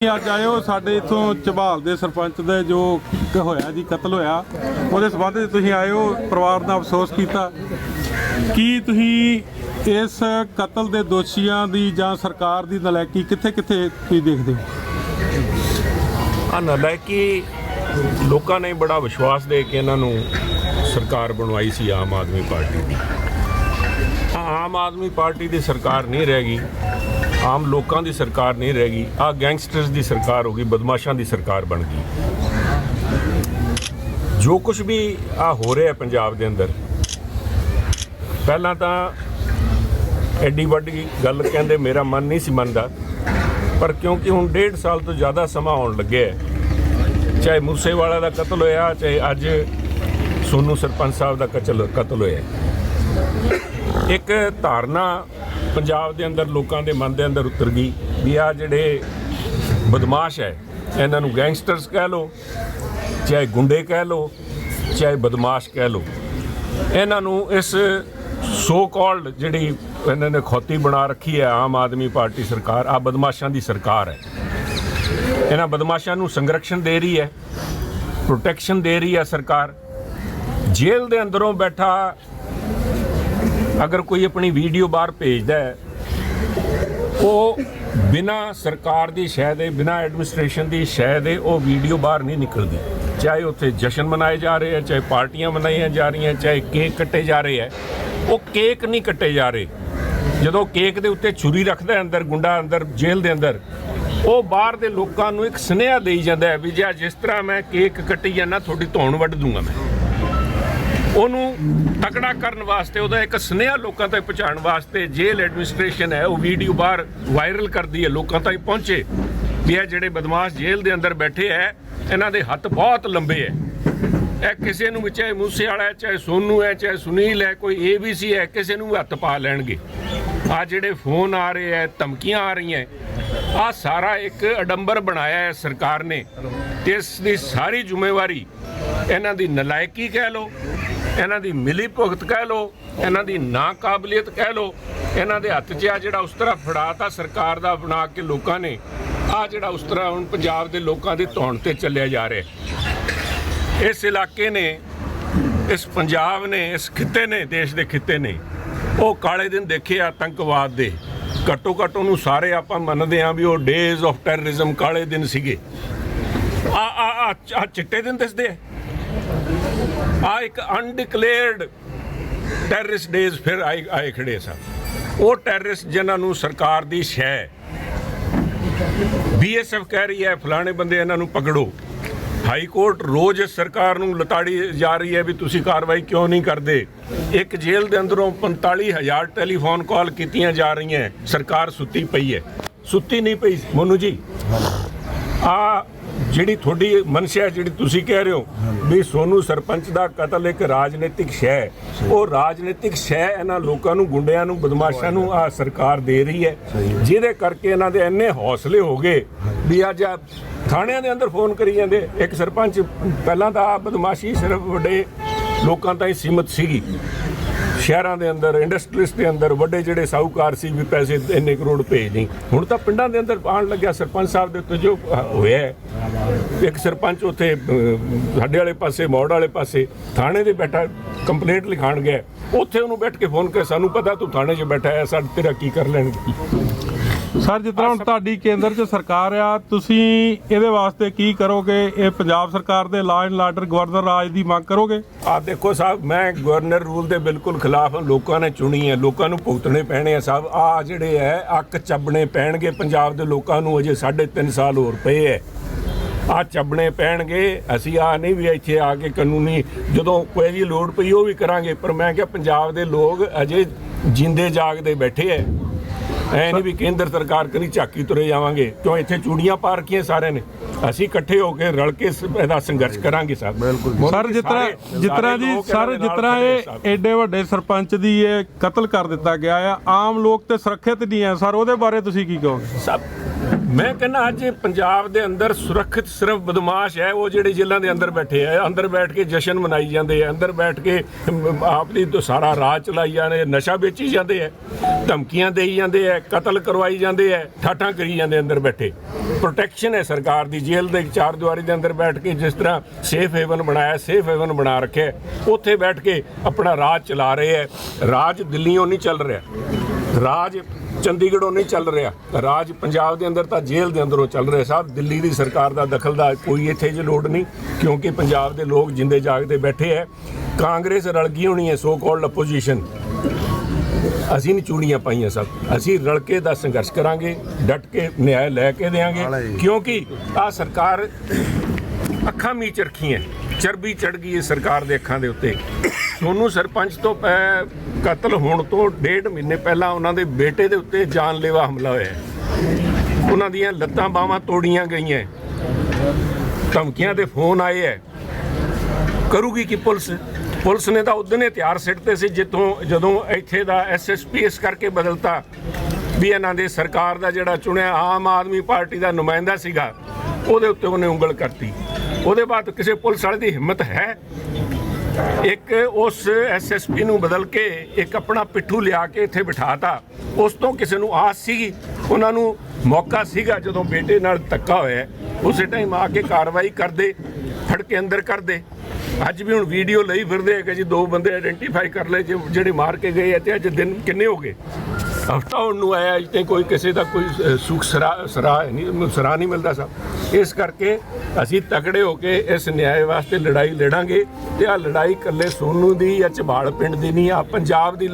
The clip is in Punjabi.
ਅੱਜ ਆਇਓ ਸਾਡੇ ਇਥੋਂ ਝਬਾਲ ਦੇ ਸਰਪੰਚ ਦੇ ਜੋ ਹੋਇਆ ਜੀ, ਕਤਲ ਹੋਇਆ, ਉਹਦੇ ਸੰਬੰਧ ਵਿੱਚ ਤੁਸੀਂ ਆਇਓ ਪਰਿਵਾਰ ਦਾ ਅਫਸੋਸ ਕੀਤਾ। ਕੀ ਤੁਸੀਂ ਇਸ ਕਤਲ ਦੇ ਦੋਸ਼ੀਆਂ ਦੀ ਜਾਂ ਸਰਕਾਰ ਦੀ ਨਲਾਇਕੀ ਕਿੱਥੇ ਕਿੱਥੇ ਤੁਸੀਂ ਦੇਖਦੇ ਹੋ? ਆ ਨਲਾਇਕੀ ਲੋਕਾਂ ਨੇ ਬੜਾ ਵਿਸ਼ਵਾਸ ਦੇ ਕੇ ਇਹਨਾਂ ਨੂੰ ਸਰਕਾਰ ਬਣਵਾਈ ਸੀ, ਆਮ ਆਦਮੀ ਪਾਰਟੀ ਦੀ। ਆਮ ਆਦਮੀ ਪਾਰਟੀ ਦੀ ਸਰਕਾਰ ਨਹੀਂ ਰਹਿ ਗਈ। ਆਮ ਲੋਕਾਂ ਦੀ ਸਰਕਾਰ ਨਹੀਂ ਰਹਿ ਗਈ ਆ ਗੈਂਗਸਟਰਸ ਦੀ ਸਰਕਾਰ ਹੋ ਗਈ, ਬਦਮਾਸ਼ਾਂ ਦੀ ਸਰਕਾਰ ਬਣ ਗਈ। ਜੋ ਕੁਝ ਵੀ ਆ ਹੋ ਰਿਹਾ ਪੰਜਾਬ ਦੇ ਅੰਦਰ, ਪਹਿਲਾਂ ਤਾਂ ਐਡੀ ਵੱਡੀ ਗੱਲ ਕਹਿੰਦੇ ਮੇਰਾ ਮਨ ਨਹੀਂ ਸੀ ਮੰਨਦਾ, ਪਰ ਕਿਉਂਕਿ ਹੁਣ ਡੇਢ ਸਾਲ ਤੋਂ ਜ਼ਿਆਦਾ ਸਮਾਂ ਆਉਣ ਲੱਗਿਆ ਚਾਹੇ ਮੂਸੇਵਾਲਾ ਦਾ ਕਤਲ ਹੋਇਆ, ਚਾਹੇ ਅੱਜ ਸੋਨੂ ਸਰਪੰਚ ਸਾਹਿਬ ਦਾ ਕਤਲ ਕਤਲ ਹੋਇਆ ਇੱਕ ਧਾਰਨਾ ਪੰਜਾਬ ਦੇ ਅੰਦਰ ਲੋਕਾਂ ਦੇ ਮਨ ਦੇ ਅੰਦਰ ਉਤਰ ਗਈ ਵੀ ਆ ਜਿਹੜੇ ਬਦਮਾਸ਼ ਹੈ, ਇਹਨਾਂ ਨੂੰ ਗੈਂਗਸਟਰਸ ਕਹਿ ਲਓ, ਚਾਹੇ ਗੁੰਡੇ ਕਹਿ ਲਓ, ਚਾਹੇ ਬਦਮਾਸ਼ ਕਹਿ ਲਓ। ਇਹਨਾਂ ਨੂੰ ਇਸ ਸੋ ਕਾਲਡ ਜਿਹੜੀ ਇਹਨਾਂ ਨੇ ਖੋਤੀ ਬਣਾ ਰੱਖੀ ਹੈ ਆਮ ਆਦਮੀ ਪਾਰਟੀ ਸਰਕਾਰ ਆ ਬਦਮਾਸ਼ਾਂ ਦੀ ਸਰਕਾਰ ਹੈ। ਇਹਨਾਂ ਬਦਮਾਸ਼ਾਂ ਨੂੰ ਸੰਰਕਸ਼ਣ ਦੇ ਰਹੀ ਹੈ ਪ੍ਰੋਟੈਕਸ਼ਨ ਦੇ ਰਹੀ ਹੈ ਸਰਕਾਰ। ਜੇਲ੍ਹ ਦੇ ਅੰਦਰੋਂ ਬੈਠਾ ਅਗਰ ਕੋਈ ਆਪਣੀ ਵੀਡੀਓ ਬਾਹਰ ਭੇਜਦਾ ਹੈ, ਉਹ ਬਿਨਾ ਸਰਕਾਰ ਦੀ ਸ਼ਹਿ ਦੇ, ਬਿਨਾ ਐਡਮਿਨਿਸਟ੍ਰੇਸ਼ਨ ਦੀ ਸ਼ਹਿ ਦੇ ਉਹ ਵੀਡੀਓ ਬਾਹਰ ਨਹੀਂ ਨਿਕਲਦੀ। ਚਾਹੇ ਉੱਥੇ ਜਸ਼ਨ ਮਨਾਏ ਜਾ ਰਹੇ ਹੈ ਚਾਹੇ ਪਾਰਟੀਆਂ ਮਨਾਈਆਂ ਜਾ ਰਹੀਆਂ, ਚਾਹੇ ਕੇਕ ਕੱਟੇ ਜਾ ਰਹੇ ਹੈ ਉਹ ਕੇਕ ਨਹੀਂ ਕੱਟੇ ਜਾ ਰਹੇ। ਜਦੋਂ ਕੇਕ ਦੇ ਉੱਤੇ ਛੁਰੀ ਰੱਖਦਾ ਅੰਦਰ, ਗੁੰਡਾ ਅੰਦਰ, ਜੇਲ੍ਹ ਦੇ ਅੰਦਰ, ਉਹ ਬਾਹਰ ਦੇ ਲੋਕਾਂ ਨੂੰ ਇੱਕ ਸੁਨੇਹਾ ਦੇਈ ਜਾਂਦਾ ਹੈ ਵੀ ਜੇ ਜਿਸ ਤਰ੍ਹਾਂ ਮੈਂ ਕੇਕ ਕੱਟੀ ਜਾਂਦਾ ਤੁਹਾਡੀ ਧੌਣ ਵੱਢ ਦੂੰਗਾ ਮੈਂ। ਉਹਨੂੰ ਤਕੜਾ ਕਰਨ ਵਾਸਤੇ, ਉਹਦਾ ਇੱਕ ਸੁਨੇਹਾ ਲੋਕਾਂ ਤੱਕ ਪਹੁੰਚਾਉਣ ਵਾਸਤੇ ਜੇਲ੍ਹ ਐਡਮਿਨਿਸਟ੍ਰੇਸ਼ਨ ਹੈ, ਉਹ ਵੀਡੀਓ ਬਾਹਰ ਵਾਇਰਲ ਕਰਦੀ ਹੈ, ਲੋਕਾਂ ਤੱਕ ਪਹੁੰਚੇ ਵੀ ਇਹ ਜਿਹੜੇ ਬਦਮਾਸ਼ ਜੇਲ੍ਹ ਦੇ ਅੰਦਰ ਬੈਠੇ ਹੈ, ਇਹਨਾਂ ਦੇ ਹੱਥ ਬਹੁਤ ਲੰਬੇ ਹੈ। ਇਹ ਕਿਸੇ ਨੂੰ ਵੀ ਚਾਹੇ ਮੂਸੇ ਵਾਲਾ ਹੈ, ਚਾਹੇ ਸੋਨੂ ਹੈ, ਚਾਹੇ ਸੁਨੀਲ ਹੈ, ਕੋਈ ਏਬੀਸੀ ਹੈ, ਕਿਸੇ ਨੂੰ ਵੀ ਹੱਥ ਪਾ ਲੈਣਗੇ। ਆ ਜਿਹੜੇ ਫੋਨ ਆ ਰਹੇ ਹੈ, ਧਮਕੀਆਂ ਆ ਰਹੀਆਂ ਆ ਸਾਰਾ ਇੱਕ ਅਡੰਬਰ ਬਣਾਇਆ ਹੈ ਸਰਕਾਰ ਨੇ। ਇਸ ਦੀ ਸਾਰੀ ਜ਼ਿੰਮੇਵਾਰੀ ਇਹਨਾਂ ਦੀ ਨਲਾਇਕੀ ਕਹਿ ਲਓ ਇਹਨਾਂ ਦੀ ਮਿਲੀ ਭੁਗਤ ਕਹਿ ਲਓ, ਇਹਨਾਂ ਦੀ ਨਾਕਾਬਲੀਅਤ ਕਹਿ ਲਓ, ਇਹਨਾਂ ਦੇ ਹੱਥ 'ਚ ਆ ਜਿਹੜਾ ਉਸ ਤਰ੍ਹਾਂ ਫੜਾਤਾ ਸਰਕਾਰ ਦਾ ਬਣਾ ਕੇ ਲੋਕਾਂ ਨੇ, ਆ ਜਿਹੜਾ ਉਸ ਤਰ੍ਹਾਂ ਹੁਣ ਪੰਜਾਬ ਦੇ ਲੋਕਾਂ ਦੇ ਧੌਣ ਤੇ ਚੱਲਿਆ ਜਾ ਰਿਹਾ ਇਸ ਇਲਾਕੇ ਨੇ, ਇਸ ਪੰਜਾਬ ਨੇ, ਇਸ ਖਿੱਤੇ ਨੇ, ਦੇਸ਼ ਦੇ ਖਿੱਤੇ ਨੇ, ਉਹ ਕਾਲੇ ਦਿਨ ਦੇਖੇ ਆਤੰਕਵਾਦ ਦੇ, ਘੱਟੋ ਘੱਟ ਉਹਨੂੰ ਸਾਰੇ ਆਪਾਂ ਮੰਨਦੇ ਹਾਂ ਵੀ ਉਹ ਡੇਜ਼ ਆਫ ਟੈਰਰਿਜ਼ਮ ਕਾਲੇ ਦਿਨ ਸੀਗੇ। ਆ ਆ ਆ ਆ ਚਿੱਟੇ ਦਿਨ ਦਿਸਦੇ ਆ। ਆ ਇੱਕ ਅਨਡਿਕਲੇਅਰਡ ਟੈਰਰਿਸਟ ਡੇਜ਼ ਫਿਰ ਆਏ ਆਏ ਖੜੇ ਸਨ। ਉਹ ਟੈਰਰਿਸਟ ਜਿਨ੍ਹਾਂ ਨੂੰ ਸਰਕਾਰ ਦੀ ਸ਼ੈ ਬੀਐਸਐਫ ਕਹਿ ਰਹੀ ਹੈ, ਫਲਾਣੇ ਬੰਦੇ ਇਹਨਾਂ ਨੂੰ ਪਕੜੋ। ਹਾਈ ਕੋਰਟ ਰੋਜ਼ ਸਰਕਾਰ ਨੂੰ ਲਤਾੜੀ ਜਾ ਰਹੀ ਹੈ ਵੀ ਤੁਸੀਂ ਕਾਰਵਾਈ ਕਿਉਂ ਨਹੀਂ ਕਰਦੇ? ਇੱਕ ਜੇਲ੍ਹ ਦੇ ਅੰਦਰੋਂ 45000 ਟੈਲੀਫੋਨ ਕਾਲ ਕੀਤੀਆਂ ਜਾ ਰਹੀਆਂ। ਸਰਕਾਰ ਸੁੱਤੀ ਪਈ ਹੈ। ਸੁੱਤੀ ਨਹੀਂ ਪਈ। ਮੋਨੂ ਜੀ ਆ ਜਿਹੜੀ ਤੁਹਾਡੀ ਮਨਸ਼ਾ ਜਿਹੜੀ ਤੁਸੀਂ ਕਹਿ ਰਹੇ ਹੋ ਵੀ ਸੋਨੂ ਸਰਪੰਚ ਦਾ ਕਤਲ ਇੱਕ ਰਾਜਨੀਤਿਕ ਸ਼ੈ। ਉਹ ਰਾਜਨੀਤਿਕ ਸ਼ੈ ਇਹਨਾਂ ਲੋਕਾਂ ਨੂੰ ਗੁੰਡਿਆਂ ਨੂੰ ਬਦਮਾਸ਼ਾਂ ਨੂੰ ਆ ਸਰਕਾਰ ਦੇ ਰਹੀ ਹੈ। ਜਿਹਦੇ ਕਰਕੇ ਇਹਨਾਂ ਦੇ ਇੰਨੇ ਹੌਸਲੇ ਹੋ ਗਏ ਵੀ ਅੱਜ ਥਾਣਿਆਂ ਦੇ ਅੰਦਰ ਫੋਨ ਕਰੀ ਜਾਂਦੇ। ਇੱਕ ਸਰਪੰਚ ਪਹਿਲਾਂ ਤਾਂ ਬਦਮਾਸ਼ੀ ਸਿਰਫ ਵੱਡੇ ਲੋਕਾਂ ਤਾਈਂ ਸੀਮਤ ਸੀਗੀ। ਸ਼ਹਿਰਾਂ ਦੇ ਅੰਦਰ ਇੰਡਸਟਰੀਜ਼ ਦੇ ਅੰਦਰ ਵੱਡੇ ਜਿਹੜੇ ਸਾਹੂਕਾਰ ਸੀ ਵੀ ਪੈਸੇ ਇੰਨੇ ਕਰੋੜ ਭੇਜ ਨਹੀਂ। ਹੁਣ ਤਾਂ ਪਿੰਡਾਂ ਦੇ ਅੰਦਰ ਆਉਣ ਲੱਗਿਆ ਸਰਪੰਚ ਸਾਹਿਬ ਦੇ ਉੱਤੇ ਜੋ ਹੋਇਆ ਇੱਕ ਸਰਪੰਚ ਉੱਥੇ ਸਾਡੇ ਵਾਲੇ ਪਾਸੇ, ਮੋੜ ਵਾਲੇ ਪਾਸੇ ਥਾਣੇ ਦੇ ਬੈਠਾ ਕੰਪਲੇਂਟ ਲਿਖਾਣ ਗਿਆ। ਉੱਥੇ ਉਹਨੂੰ ਬੈਠ ਕੇ ਫੋਨ ਕਰ ਸਾਨੂੰ ਪਤਾ ਤੂੰ ਥਾਣੇ 'ਚ ਬੈਠਾ ਹੈ ਸਾਡੇ ਤੇਰਾ ਕੀ ਕਰ ਲੈਣਗੇ? ਸਰ, ਜਿਸ ਤਰ੍ਹਾਂ ਹੁਣ ਤੁਹਾਡੀ ਕੇਂਦਰ 'ਚ ਸਰਕਾਰ ਆ, ਤੁਸੀਂ ਇਹਦੇ ਵਾਸਤੇ ਕੀ ਕਰੋਗੇ? ਇਹ ਪੰਜਾਬ ਸਰਕਾਰ ਦੇ ਲਾਅ ਐਂਡ ਆਰਡਰ ਗਵਰਨਰ ਰਾਜ ਦੀ ਮੰਗ ਕਰੋਗੇ? ਆ ਦੇਖੋ ਸਾਹਿਬ, ਮੈਂ ਗਵਰਨਰ ਰੂਲ ਦੇ ਬਿਲਕੁਲ ਖਿਲਾਫ ਲੋਕਾਂ ਨੇ ਚੁਣੀ ਹੈ, ਲੋਕਾਂ ਨੂੰ ਭੁਗਤਣੇ ਪੈਣੇ ਆ ਸਾਹਿਬ। ਆ ਜਿਹੜੇ ਹੈ, ਅੱਕ ਚੱਬਣੇ ਪੈਣਗੇ, ਪੰਜਾਬ ਦੇ ਲੋਕਾਂ ਨੂੰ ਅਜੇ 3.5 ਸਾਲ ਹੋਰ ਪਏ ਹੈ। ਆ ਚੱਬਣੇ ਪੈਣਗੇ, ਅਸੀਂ ਆ ਨਹੀਂ ਵੀ ਇੱਥੇ ਆ ਕੇ ਕਾਨੂੰਨੀ, ਜਦੋਂ ਕੋਈ ਜੀ ਲੋੜ ਪਈ ਉਹ ਵੀ ਕਰਾਂਗੇ, ਪਰ ਮੈਂ ਕਿਹਾ ਪੰਜਾਬ ਦੇ ਲੋਕ ਅਜੇ ਜਿੰਦੇ ਜਾਗਦੇ ਬੈਠੇ ਐ ਐ ਨਹੀਂ ਵੀ ਕੇਂਦਰ ਸਰਕਾਰ ਕਰੀ ਝਾਕੀ ਤੁਰੇ ਜਾਵਾਂਗੇ ਕਿਉਂ ਇੱਥੇ ਚੂੜੀਆਂ ਪਾ ਰੱਖੀਆਂ ਸਾਰਿਆਂ ਨੇ? ਅਸੀਂ ਇਕੱਠੇ ਹੋ ਕੇ ਰਲ ਕੇ ਇਹਦਾ ਸੰਘਰਸ਼ ਕਰਾਂਗੇ ਸਾਹਿਬ ਬਿਲਕੁਲ ਸਰ ਜਿਸ ਤਰ੍ਹਾਂ ਜਿਸ ਤਰ੍ਹਾਂ ਜੀ ਸਰ ਜਿਸ ਤਰ੍ਹਾਂ ਇਹ ਐਡੇ ਵੱਡੇ ਸਰਪੰਚ ਦੀ ਇਹ ਕਤਲ ਕਰ ਦਿੱਤਾ ਗਿਆ ਆ ਆਮ ਲੋਕ ਤੇ ਸੁਰੱਖਿਅਤ ਨਹੀਂ ਆ। ਸਰ ਉਹਦੇ ਬਾਰੇ ਤੁਸੀਂ ਕੀ ਕਹੋਗੇ? ਸਭ ਮੈਂ ਕਹਿੰਦਾ ਅੱਜ ਪੰਜਾਬ ਦੇ ਅੰਦਰ ਸੁਰੱਖਿਅਤ ਸਿਰਫ ਬਦਮਾਸ਼ ਹੈ ਉਹ ਜਿਹੜੇ ਜੇਲ੍ਹਾਂ ਦੇ ਅੰਦਰ ਬੈਠੇ ਆ ਅੰਦਰ ਬੈਠ ਕੇ ਜਸ਼ਨ ਮਨਾਈ ਜਾਂਦੇ ਆ ਅੰਦਰ ਬੈਠ ਕੇ ਅਮ, ਆਪਣੀ ਤੋਂ ਸਾਰਾ ਰਾਜ ਚਲਾਈ ਜਾਂਦੇ ਨਸ਼ਾ ਵੇਚੀ ਜਾਂਦੇ ਆ ਧਮਕੀਆਂ ਦੇਈ ਜਾਂਦੇ ਆ ਕਤਲ ਕਰਵਾਈ ਜਾਂਦੇ ਆ ਠਾਠਾਂ ਕਰੀ ਜਾਂਦੇ ਅੰਦਰ ਬੈਠੇ। ਪ੍ਰੋਟੈਕਸ਼ਨ ਹੈ ਸਰਕਾਰ ਦੀ ਜੇਲ੍ਹ ਦੇ ਚਾਰ ਦੀਵਾਰੀ ਦੇ ਅੰਦਰ ਬੈਠ ਕੇ ਜਿਸ ਤਰ੍ਹਾਂ ਸੇਫ ਹੇਵਨ ਬਣਾਇਆ ਸੇਫ ਹੇਵਨ ਬਣਾ ਰੱਖਿਆ ਉੱਥੇ ਬੈਠ ਕੇ ਆਪਣਾ ਰਾਜ ਚਲਾ ਰਹੇ ਹੈ ਰਾਜ ਦਿੱਲੀੋਂ ਨਹੀਂ ਚੱਲ ਰਿਹਾ। ਰਾਜ ਚੰਡੀਗੜ੍ਹੋਂ ਨਹੀਂ ਚੱਲ ਰਿਹਾ। ਰਾਜ ਪੰਜਾਬ ਦੇ ਅੰਦਰ ਤਾਂ ਜੇਲ੍ਹ ਦੇ ਅੰਦਰੋਂ ਚੱਲ ਰਿਹਾ ਸਾਹਿਬ ਦਿੱਲੀ ਦੀ ਸਰਕਾਰ ਦਾ ਦਖਲ ਦਾ ਕੋਈ ਇੱਥੇ ਜੇ ਲੋੜ ਨਹੀਂ ਕਿਉਂਕਿ ਪੰਜਾਬ ਦੇ ਲੋਕ ਜਿੰਦੇ ਜਾਗਦੇ ਬੈਠੇ ਹੈ ਕਾਂਗਰਸ ਰਲ ਗਈ ਹੋਣੀ ਹੈ ਸੋ ਕਾਲਡ ਆਪੋਜੀਸ਼ਨ ਅਸੀਂ ਨਹੀਂ ਚੂੜੀਆਂ ਪਾਈਆਂ ਸਭ। ਅਸੀਂ ਰਲ ਕੇ ਦਾ ਸੰਘਰਸ਼ ਕਰਾਂਗੇ ਡਟ ਕੇ ਨਿਆਂ ਲੈ ਕੇ ਦੇਾਂਗੇ ਕਿਉਂਕਿ ਆ ਸਰਕਾਰ ਅੱਖਾਂ ਮੀਚ ਰੱਖੀਆਂ ਚਰਬੀ ਚੜ ਗਈ ਹੈ ਸਰਕਾਰ ਦੇ ਅੱਖਾਂ ਦੇ ਉੱਤੇ। ਸੋਨੂੰ ਸਰਪੰਚ ਤੋਂ ਪੈ ਕਤਲ ਹੋਣ ਤੋਂ ਡੇਢ ਮਹੀਨੇ ਪਹਿਲਾਂ ਉਹਨਾਂ ਦੇ ਬੇਟੇ ਦੇ ਉੱਤੇ ਜਾਨਲੇਵਾ ਹਮਲਾ ਹੋਇਆ ਉਹਨਾਂ ਦੀਆਂ ਲੱਤਾਂ ਬਾਹਾਂ ਤੋੜੀਆਂ ਗਈਆਂ ਧਮਕੀਆਂ ਦੇ ਫੋਨ ਆਏ ਹੈ। ਕਰੂਗੀ ਕਿ ਪੁਲਿਸ? ਪੁਲਿਸ ਨੇ ਤਾਂ ਉਦੋਂ ਹਥਿਆਰ ਸਿੱਟਦੇ ਸੀ ਜਿੱਥੋਂ ਜਦੋਂ ਇੱਥੇ ਦਾ ਐਸਐਸਪੀ ਇਸ ਕਰਕੇ ਬਦਲਤਾ ਵੀ ਇਹਨਾਂ ਦੇ ਸਰਕਾਰ ਦਾ ਜਿਹੜਾ ਚੁਣਿਆ ਆਮ ਆਦਮੀ ਪਾਰਟੀ ਦਾ ਨੁਮਾਇੰਦਾ ਸੀਗਾ, ਉਹਦੇ ਉੱਤੇ ਉਹਨੇ ਉਂਗਲ ਕਰਤੀ। ਉਹਦੇ ਬਾਅਦ ਕਿਸੇ ਪੁਲਿਸ ਵਾਲੇ ਦੀ ਹਿੰਮਤ ਹੈ। ਇੱਕ ਉਸ ਐਸਐਸਪੀ ਨੂੰ ਬਦਲ ਕੇ ਇੱਕ ਆਪਣਾ ਪਿੱਠੂ ਲਿਆ ਕੇ ਇੱਥੇ ਬਿਠਾਤਾ। ਉਸ ਤੋਂ ਕਿਸੇ ਨੂੰ ਆਸ ਸੀਗੀ। ਉਹਨਾਂ ਨੂੰ ਮੌਕਾ ਸੀਗਾ ਜਦੋਂ ਬੇਟੇ ਨਾਲ ਧੱਕਾ ਹੋਇਆ। ਉਸੇ ਟਾਈਮ ਆ ਕੇ ਕਾਰਵਾਈ ਕਰਦੇ ਫੜ ਕੇ ਅੰਦਰ ਕਰਦੇ। ਅੱਜ ਵੀ ਹੁਣ ਵੀਡੀਓ ਲਈ ਫਿਰਦੇ ਹੈਗੇ ਜੀ ਦੋ ਬੰਦੇ ਆਇਡੈਂਟੀਫਾਈ ਕਰ ਲਏ ਜੇ- ਜਿਹੜੇ ਮਾਰ ਕੇ ਗਏ ਤੇ ਅੱਜ ਦਿਨ ਕਿੰਨੇ ਹੋ ਗਏ? ਹਫਤਾ ਹੁਣ ਨੂੰ ਆਇਆ ਅਜੇ ਤੇ ਕੋਈ ਕਿਸੇ ਦਾ ਕੋਈ ਅ, ਸਰਾ ਸਰਾ ਨਹੀਂ ਸਰਾ ਨਹੀਂ ਮਿਲਦਾ ਸਭ ਇਸ ਕਰਕੇ ਅਸੀਂ ਤਕੜੇ ਹੋ ਕੇ ਇਸ ਨਿਆਂ ਵਾਸਤੇ ਲੜਾਈ ਲੜਾਂਗੇ ਤੇ ਆ ਲੜਾਈ ਇਕੱਲੇ ਸੋਨੂ ਦੀ ਜਾਂ ਝਬਾਲ ਪਿੰਡ ਦੀ ਨਹੀਂ ਆ ਪੰਜਾਬ ਦੀ